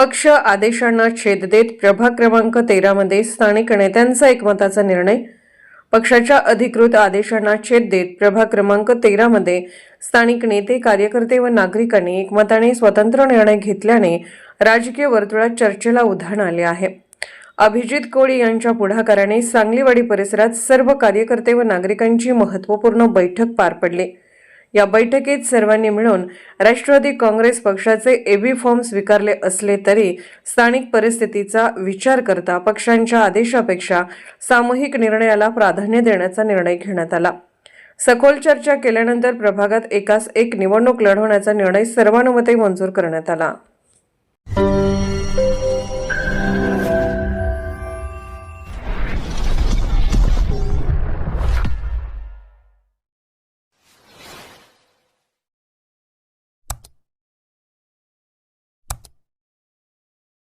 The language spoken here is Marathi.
पक्ष आदेशांना छेद देत प्रभाग क्रमांक तेरामध्ये स्थानिक नेत्यांचा एकमताचा निर्णय. पक्षाच्या अधिकृत आदेशांना छेद देत प्रभाग क्रमांक तेरामध्ये स्थानिक नेते कार्यकर्ते व नागरिकांनी एकमताने स्वतंत्र निर्णय घेतल्याने राजकीय वर्तुळात चर्चेला उधाण आले आहे. अभिजित कोळी यांच्या पुढाकाराने सांगलीवाडी परिसरात सर्व कार्यकर्ते व नागरिकांची महत्त्वपूर्ण बैठक पार पडली. या बैठकीत सर्वांनी मिळून राष्ट्रवादी काँग्रेस पक्षाचे एबी फॉर्म स्वीकारले असले तरी स्थानिक परिस्थितीचा विचार करता पक्षांच्या आदेशापेक्षा सामूहिक निर्णयाला प्राधान्य देण्याचा निर्णय घेण्यात आला. सखोल चर्चा केल्यानंतर प्रभागात एकास एक निवडणूक लढवण्याचा निर्णय सर्वानुमते मंजूर करण्यात आला.